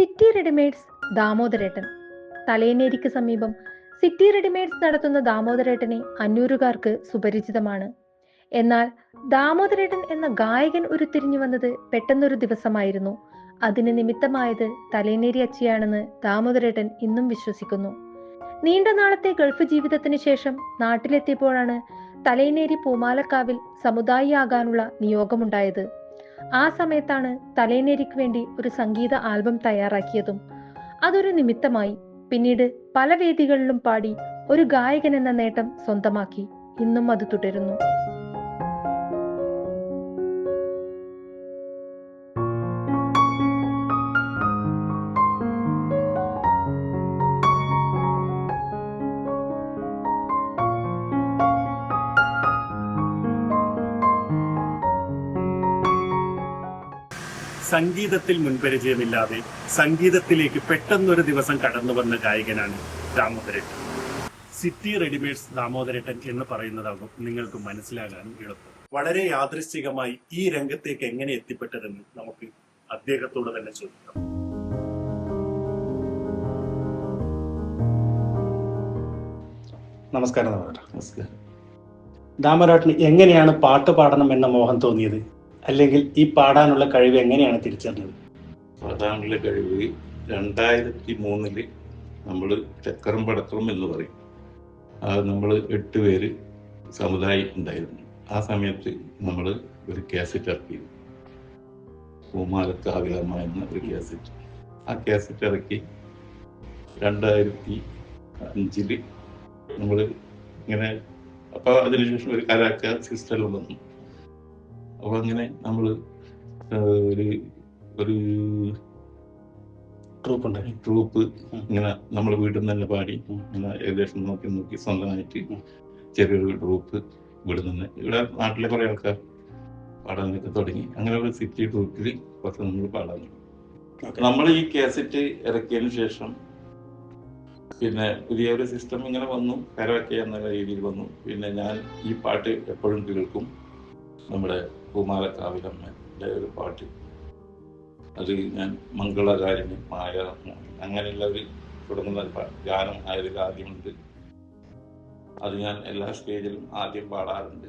City readymades ദാമോദരേട്ടൻ. തലേനേരിക്ക് സമീപം city readymades നടത്തുന്ന ദാമോദരേട്ടനെ അന്നൂരുകാർക്ക് സുപരിചിതമാണ്. എന്നാൽ ദാമോദരേട്ടൻ എന്ന ഗായകൻ ഉരുത്തിരിഞ്ഞു വന്നത് പെട്ടെന്നൊരു ദിവസമായിരുന്നു. അതിന് നിമിത്തമായത് തലേനേരി അച്ചിയാണെന്ന് ദാമോദരേട്ടൻ ഇന്നും വിശ്വസിക്കുന്നു. നീണ്ട നാളത്തെ ഗൾഫ് ജീവിതത്തിന് ശേഷം നാട്ടിലെത്തിയപ്പോഴാണ് തലേനേരി പൂമാലക്കാവിൽ സമുദായിയാകാനുള്ള നിയോഗമുണ്ടായത്. ആ സമയത്താണ് തലേനേരിക്ക് വേണ്ടി ഒരു സംഗീത ആൽബം തയ്യാറാക്കിയതും. അതൊരു നിമിത്തമായി പിന്നീട് പല വേദികളിലും പാടി ഒരു ഗായകൻ എന്ന നേട്ടം സ്വന്തമാക്കി. ഇന്നും അത് തുടരുന്നു. സംഗീതത്തിൽ മുൻപരിചയമില്ലാതെ സംഗീതത്തിലേക്ക് പെട്ടെന്നൊരു ദിവസം കടന്നു വന്ന ഗായകനാണ് ദാമോദരേട്ടൻ സിറ്റി റെഡിമെയ്ഡ്സ് ദാമോദരേട്ടൻ എന്ന് പറയുന്നതാകും നിങ്ങൾക്ക് മനസ്സിലാകാൻ എളുപ്പം. വളരെ യാദൃശ്ചികമായി ഈ രംഗത്തേക്ക് എങ്ങനെ എത്തിപ്പെട്ടതെന്ന് നമുക്ക് അദ്ദേഹത്തോട് തന്നെ ചോദിക്കാം. നമസ്കാരം നമസ്കാരം. ദാമരാട്ടിന് എങ്ങനെയാണ് പാട്ട് പാടണം എന്ന മോഹം തോന്നിയത്? അല്ലെങ്കിൽ ഈ പാടാനുള്ള കഴിവ് എങ്ങനെയാണ് തിരിച്ചറിഞ്ഞത്? പാടാനുള്ള കഴിവ് രണ്ടായിരത്തി മൂന്നിൽ നമ്മൾ ചക്കരം പടക്കം എന്ന് പറയും. അത് നമ്മൾ എട്ട് പേര് സമുദായം ഉണ്ടായിരുന്നു. ആ സമയത്ത് നമ്മൾ ഒരു കാസറ്റ് ഇറക്കി. പൂമാലക്കാവിലമ്മ എന്ന ഒരു കാസറ്റ്. ആ കാസറ്റ് ഇറക്കി രണ്ടായിരത്തി അഞ്ചിൽ നമ്മൾ ഇങ്ങനെ അപ്പോൾ അതിനുശേഷം ഒരു കരാക്ക സിസ്റ്ററിൽ വന്നു. അപ്പോൾ അങ്ങനെ നമ്മൾ ഒരു ഒരു ട്രൂപ്പ് ഉണ്ടായി ട്രൂപ്പ് ഇങ്ങനെ നമ്മൾ വീട്ടിൽ നിന്ന് തന്നെ പാടി ഇങ്ങനെ ഏകദേശം നോക്കി നോക്കി സ്വന്തമായിട്ട് ചെറിയൊരു ട്രൂപ്പ് ഇവിടെ നിന്ന്. ഇവിടെ നാട്ടിലെ കുറെ ആൾക്കാർ പാടാനൊക്കെ തുടങ്ങി. അങ്ങനെ ഒരു സിറ്റി ട്രൂപ്പിൽ കുറച്ച് നമ്മൾ പാടാൻ തുടങ്ങി. നമ്മൾ ഈ കാസറ്റ് ഇറക്കിയതിന് ശേഷം പിന്നെ പുതിയ ഒരു സിസ്റ്റം ഇങ്ങനെ വന്നു കരവൊക്കെ എന്ന രീതിയിൽ വന്നു. പിന്നെ ഞാൻ ഈ പാട്ട് എപ്പോഴും കേൾക്കും. നമ്മുടെ പൂമാലക്കാവിലമ്മയുടെ ഒരു പാട്ട്. അത് ഞാൻ മംഗളകാരിണി മായ അങ്ങനെയുള്ള ഒരു തുടങ്ങുന്ന ഗാനം ആയതിൽ ആദ്യമുണ്ട്. അത് ഞാൻ എല്ലാ സ്റ്റേജിലും ആദ്യം പാടാറുണ്ട്.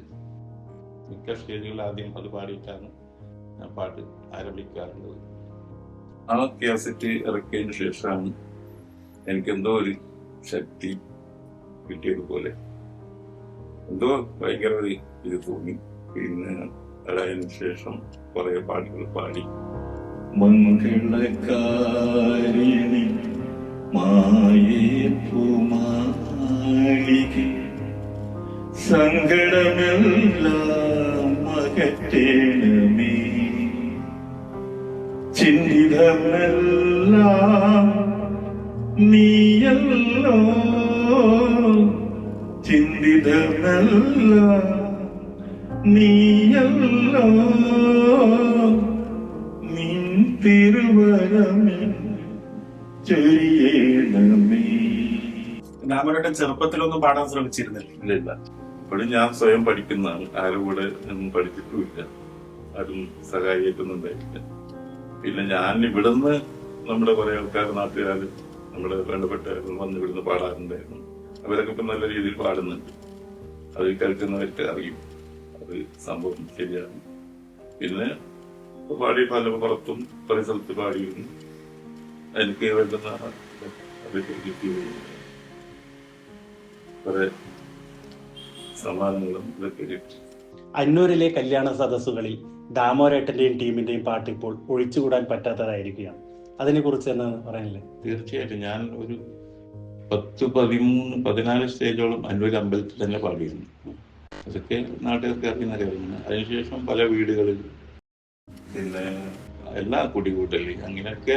മിക്ക സ്റ്റേജുകളിൽ ആദ്യം അത് പാടിയിട്ടാണ് ഞാൻ പാട്ട് ആരംഭിക്കാറുള്ളത്. ആ കാസറ്റ് ഇറക്കിയതിന് ശേഷമാണ് എനിക്കെന്തോ ഒരു ശക്തി കിട്ടിയതുപോലെ. എന്തോ ഭയങ്കര ഒരു ഇത് തോന്നി. പിന്നെ അതിന് ശേഷം കുറെ പാട്ടുകൾ പാടി. ചിന്തിതമെല്ലാം നീയല്ലോ ചിന്തിതമെല്ലാം നീയല്ലോ. നിൻ ചൊരിയണമേ. ദാമോദരേട്ടൻ ചെറുപ്പത്തിലൊന്നും പാടാൻ ശ്രമിച്ചിരുന്നില്ല. ഇല്ല ഇപ്പോഴും ഞാൻ സ്വയം പഠിക്കുന്നതാണ് ആരും കൂടെ ഒന്നും പഠിച്ചിട്ടുമില്ല. ആരും സഹായിക്കുന്നുണ്ടായില്ല പിന്നെ ഞാൻ ഇവിടുന്ന് നമ്മുടെ കുറെ ആൾക്കാർ നാട്ടുകാർ നമ്മുടെ വേണ്ടപ്പെട്ട വന്ന് ഇവിടുന്ന് പാടാറുണ്ടായിരുന്നു. അവരൊക്കെ ഇപ്പൊ നല്ല രീതിയിൽ പാടുന്നുണ്ട്. അത് കേൾക്കുന്നവർക്ക് അറിയും. അത് സംഭവം ശരിയാണ്. പിന്നെ പാടി പല പുറത്തും പല സ്ഥലത്ത് പാടിയിരുന്നു. എനിക്ക് വേണ്ടുന്ന അതൊക്കെ കിട്ടിയിരുന്നു കുറെ സമ്മാനങ്ങളും ഇതൊക്കെ കിട്ടി. അന്നൂരിലെ കല്യാണ സദസ്സുകളിൽ ദാമോരേട്ടന്റെയും ടീമിന്റെയും പാട്ട് ഇപ്പോൾ ഒഴിച്ചുകൂടാൻ പറ്റാത്തതായിരിക്കുകയാണ്. അതിനെ കുറിച്ച് എന്നാണ് പറയാനില്ലേ? തീർച്ചയായിട്ടും. ഞാൻ ഒരു പത്ത് പതിമൂന്ന് പതിനാല് സ്റ്റേജോളം അന്നൂർ അമ്പലത്തിൽ തന്നെ പാടിയിരുന്നു. അതൊക്കെ നാട്ടുകാർക്ക് അറിയുന്ന കാര്യമാണ് അതിനുശേഷം പല വീടുകളിൽ പിന്നെ എല്ലാ കുടികൂട്ടലിൽ അങ്ങനെയൊക്കെ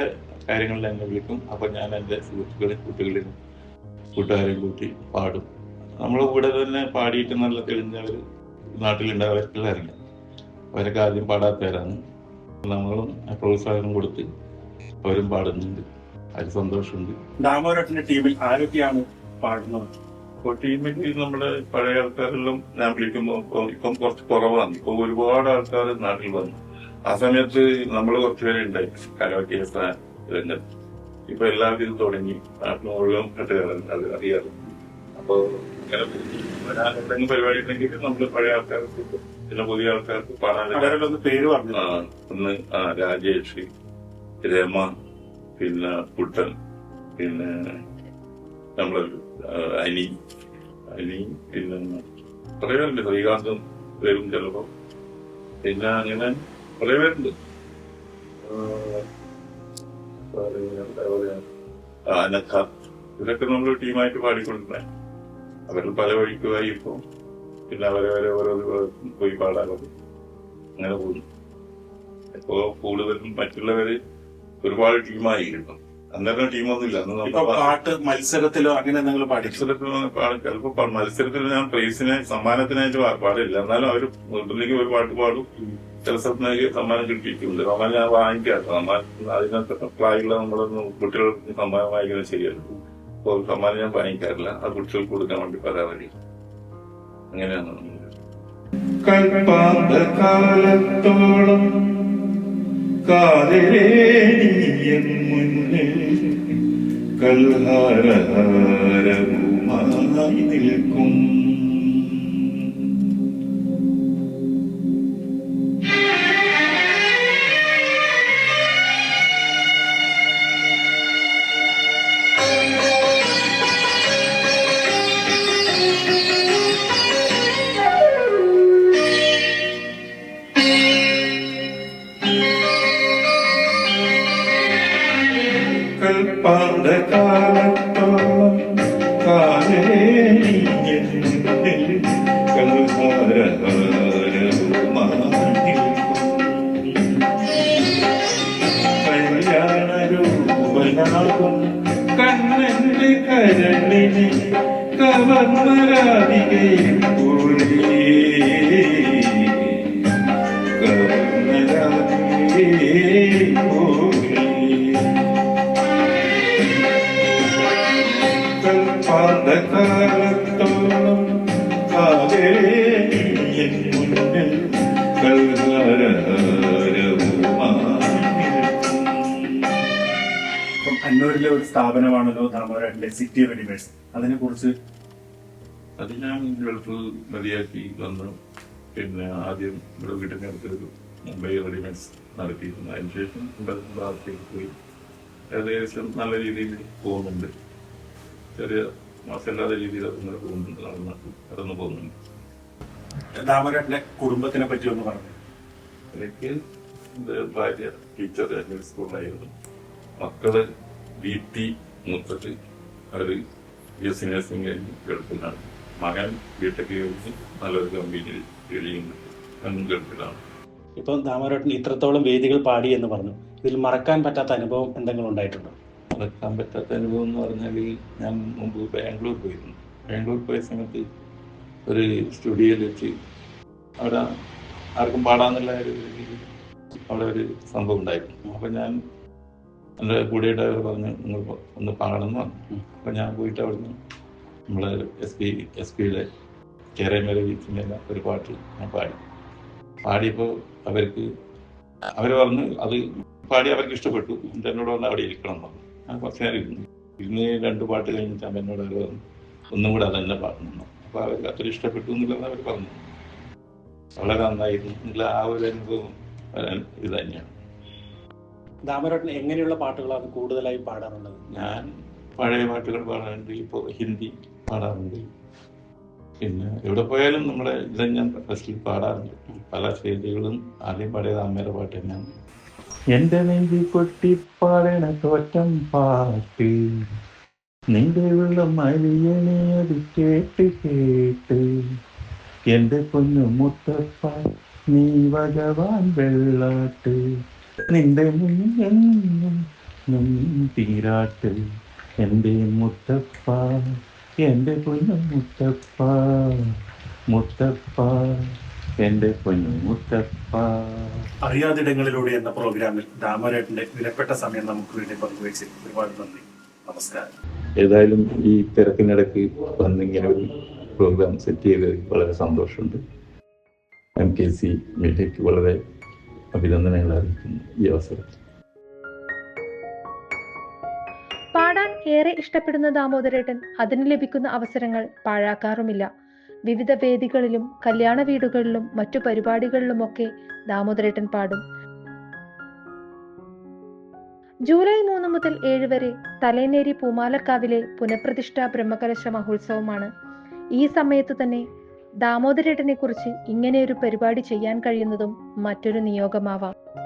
കാര്യങ്ങളിൽ എന്നെ വിളിക്കും. അപ്പൊ ഞാൻ എന്റെ സുഹൃത്തുക്കളെ കുട്ടികളെയും കൂട്ടുകാരെയും കൂട്ടി പാടും. നമ്മളെ കൂടെ തന്നെ പാടിയിട്ട് നല്ല തെളിഞ്ഞവർ നാട്ടിലുണ്ടാവും അവരൊക്കെ ആദ്യം പാടാത്തവരാണ്. നമ്മളും പ്രോത്സാഹനം കൊടുത്ത് അവരും പാടുന്നുണ്ട്. അതിൽ സന്തോഷമുണ്ട്. ഡാമോരട്ടിന്റെ ടീമിൽ ആരൊക്കെയാണ് പാടുന്നത്? ഇപ്പോൾ ടീമിൽ നമ്മുടെ പഴയ ആൾക്കാരെല്ലാം ഞാൻ വിളിക്കുമ്പോൾ ഇപ്പം ഇപ്പം കുറച്ച് കുറവാണ്. ഇപ്പൊ ഒരുപാട് ആൾക്കാർ നാട്ടിൽ വന്നു. ആ സമയത്ത് നമ്മൾ കുറച്ചുപേരെ ഉണ്ടായി കരോക്കെ രംഗത്ത് ഇപ്പൊ എല്ലാവരും ഇത് തുടങ്ങി. നാട്ടിൽ മുഴുവൻ കെട്ടുകാരാണ് അത് അറിയാറ് അപ്പൊ എന്തെങ്കിലും പരിപാടി ഉണ്ടെങ്കിൽ നമ്മൾ പഴയ ആൾക്കാർക്ക് പിന്നെ പുതിയ ആൾക്കാർക്ക് പാടാൻ അവരൊന്ന് പേര് പറഞ്ഞു? ഒന്ന് രാജേഷ് രമ പിന്നെ കുട്ടൻ പിന്നെ നമ്മളെ ആ, അനി അനി പിന്നെ കുറെ പേരുണ്ട്. ശ്രീകാന്തും വരും ചിലപ്പോ. പിന്നെ അങ്ങനെ കുറെ പേരുണ്ട്. എന്താ ഇതൊക്കെ നമ്മൾ ടീമായിട്ട് പാടിക്കൊണ്ടിരുന്നേ. അവർ പല വഴിക്കുമായി ഇപ്പൊ പിന്നെ അവരെ വരെ ഓരോ പോയി പാടാറുണ്ട് അങ്ങനെ പോകുന്നു ഇപ്പോ കൂടുതലും മറ്റുള്ളവര് ഒരുപാട് ടീമായി കിട്ടും അന്നേരം ടീമൊന്നുമില്ല. ഇപ്പൊ പാട്ട് മത്സരത്തിലോ അങ്ങനെ എന്തെങ്കിലും പാടും ചിലപ്പോ മത്സരത്തിൽ ഞാൻ പ്രൈസിനെ സമ്മാനത്തിനായിട്ട് പാടില്ല. എന്നാലും അവർ നിർബന്ധിക്ക് പോയി പാട്ട് പാടും. ചില സ്ഥലത്തിനൊക്കെ സമ്മാനം കിട്ടിയിട്ടുണ്ട്. സമ്മാനം ഞാൻ വാങ്ങിക്കാത്ത സമ്മാനം അതിനകത്ത് പ്രായമുള്ള നമ്മുടെ കുട്ടികൾക്ക് സമ്മാനം വാങ്ങിക്കുന്നത് ശരിയല്ല. അപ്പോൾ സമ്മാനം ഞാൻ വാങ്ങിക്കാറില്ല. ആ കുട്ടികൾക്ക് കൊടുക്കാൻ വേണ്ടി പരാതി അങ്ങനെയാണ്. കൽപ്പാന്ത കാതരേനിയൻ മുന്നിൽ കൽഹാരഹാരവുമായി നിൽക്കും. കൽപ്പാന്ത കാലത്തോളം കാതരേനിയൻ മുന്നിൽ കൽഹാരഹാരവുമായി നിൽക്കും കല്യാണരൂപനാകും കണ്ണന്റെ കരളിനെ കവർന്നരാധികയെ കൽപ്പാന്തകാലത്തോളം കാവേരിയൻ മുന്നിൽ അന്നൂരിലെ ഒരു സ്ഥാപനമാണല്ലോ ധർമ്മപുരത്തിലെ സിറ്റി റെഡിമേഡ്സ് അതിനെ കുറിച്ച് അത് ഞാൻ ഗൾഫിൽ മതിയാക്കി വന്നു. പിന്നെ ആദ്യം ഇവിടെ വീട്ടിന്റെ അടുത്തൊരു മുംബൈ റെഡിമെയ്ഡ്സ് നടത്തിയിരുന്നു. അതിനുശേഷം ഭാഗത്തേക്ക് പോയി. ഏകദേശം നല്ല രീതിയിൽ പോകുന്നുണ്ട്. ചെറിയ മോശമില്ലാത്ത രീതിയിൽ അതിങ്ങനെ പോകുന്നുണ്ട് നടന്ന് കടന്നു പോകുന്നുണ്ട്. ധാമോരാട്ടിലെ കുടുംബത്തിനെ പറ്റി ഒന്ന് പറഞ്ഞു. എനിക്ക് ഭാര്യ ടീച്ചർ എന്റെ സ്കൂളിലായിരുന്നു. മക്കൾ ബി ടി മൂത്തത് അവർ ബി എസ് സി നഴ്സിംഗ് കഴിഞ്ഞ് ഗൾഫിലാണ്. മകൻ ബിടെക് കഴിഞ്ഞ് നല്ലൊരു കമ്പനിയിൽ ജോലിയുണ്ട് അവനും ഗൾഫിലാണ്. ഇപ്പം ദാമോരട്ടൻ ഇത്രത്തോളം വേദികൾ പാടി എന്ന് പറഞ്ഞു. ഇതിൽ മറക്കാൻ പറ്റാത്ത അനുഭവം എന്തെങ്കിലും ഉണ്ടായിട്ടുണ്ടോ? മറക്കാൻ പറ്റാത്ത അനുഭവം എന്ന് പറഞ്ഞാൽ ഞാൻ മുമ്പ് ബാംഗ്ലൂർ പോയിരുന്നു. ബാംഗ്ലൂർ പോയ സമയത്ത് ഒരു സ്റ്റുഡിയോയിൽ വെച്ച് അവിടെ ആർക്കും പാടാന്നുള്ള ഒരു രീതിയിൽ അവിടെ ഒരു സംഭവം ഉണ്ടായിരുന്നു. അപ്പം ഞാൻ എന്റെ കൂടെ ഡ്രൈവർ പറഞ്ഞു നിങ്ങൾ ഒന്ന് പാടണം എന്ന് പറഞ്ഞു. അപ്പം ഞാൻ പോയിട്ട് അവിടുന്ന് നമ്മളെ എസ് പി എസ് പിയുടെ കേരമേല വീച്ചിന്റെ ഒരു പാട്ട് ഞാൻ പാടി. പാടിയപ്പോൾ അവർക്ക് അവർ പറഞ്ഞു അത് പാടി അവർക്ക് ഇഷ്ടപ്പെട്ടു. എന്നിട്ട് എന്നോട് പറഞ്ഞാൽ അവിടെ ഇരിക്കണം എന്ന് പറഞ്ഞു. ഞാൻ കുറച്ച് നേരം ഇരുന്നു ഇരുന്ന് രണ്ട് പാട്ട് കഴിഞ്ഞിട്ട് എന്നോട് അവർ ഒന്നും കൂടെ അത് തന്നെ പാടണം അപ്പോൾ അവർക്ക് അത്ര ഇഷ്ടപ്പെട്ടു എന്നുള്ളത് അവർ പറഞ്ഞു. വളരെ നന്നായിരുന്നു എന്നുള്ള ആ ഒരു അനുഭവം വരാൻ ഇത് തന്നെയാണ്. ദാമരോട്ടൻ എങ്ങനെയുള്ള പാട്ടുകളാണ് കൂടുതലായി പാടാറുള്ളത്? ഞാൻ പഴയ പാട്ടുകൾ പാടാറുണ്ട്. ഇപ്പോൾ ഹിന്ദി പാടാറുണ്ട്. പിന്നെ എവിടെ പോയാലും നമ്മുടെ ഇത് ഞാൻ ഫസ്റ്റിൽ പാടാറുണ്ട്. പല സ്റ്റേജുകളും ആദ്യം പാടിയത് അമ്മയുടെ പാട്ട് തന്നെയാണ്. എന്റെ നെഞ്ചി കൊട്ടിപ്പാടണ തോറ്റം പാട്ട്. നിന്റെ ഉള്ള മലിയനെ അത് കേട്ട് കേട്ട്. എന്റെ പൊന്നു മുത്തപ്പ നീ ഭഗവാൻ വെള്ളാട്ട്. നിന്റെ മുന്നും തീരാട്ട്. എന്റെ മുത്തപ്പ എന്റെ പൊന്നു മുത്തപ്പ മുത്തപ്പ. എന്റെ പൊന്നുമുത്തപ്പ അറിയാതിടങ്ങളിലൂടെ എന്ന പ്രോഗ്രാമിൽ ദാമരേട്ടന്റെ വിലപ്പെട്ട സമയം നമുക്ക് വേണ്ടി പങ്കുവച്ച് ഒരുപാട് നന്ദി. നമസ്കാരം. ഏതായാലും ഈ തിരക്കിനിടയ്ക്ക് വന്നിങ്ങനെ ഒരു പ്രോഗ്രാം സെറ്റ് ചെയ്ത് വളരെ സന്തോഷമുണ്ട്. എം കെ സി മീഡിയയ്ക്ക് വളരെ അഭിനന്ദനങ്ങൾ അറിയിക്കുന്നു ഈ അവസരത്തിൽ. പാടാൻ ഏറെ ഇഷ്ടപ്പെടുന്ന ദാമോദരേട്ടൻ അതിന് ലഭിക്കുന്ന അവസരങ്ങൾ പാഴാക്കാറുമില്ല. വിവിധ വേദികളിലും കല്യാണ വീടുകളിലും മറ്റു പരിപാടികളിലുമൊക്കെ ദാമോദരേട്ടൻ പാടും. ജൂലൈ മൂന്ന് മുതൽ ഏഴ് വരെ തലേനേരി പൂമാലക്കാവിലെ പുനഃപ്രതിഷ്ഠാ ബ്രഹ്മകലശ മഹോത്സവമാണ്. ഈ സമയത്ത് തന്നെ ദാമോദരേട്ടനെ കുറിച്ച് ഇങ്ങനെയൊരു പരിപാടി ചെയ്യാൻ കഴിയുന്നതും മറ്റൊരു നിയോഗമാവാം.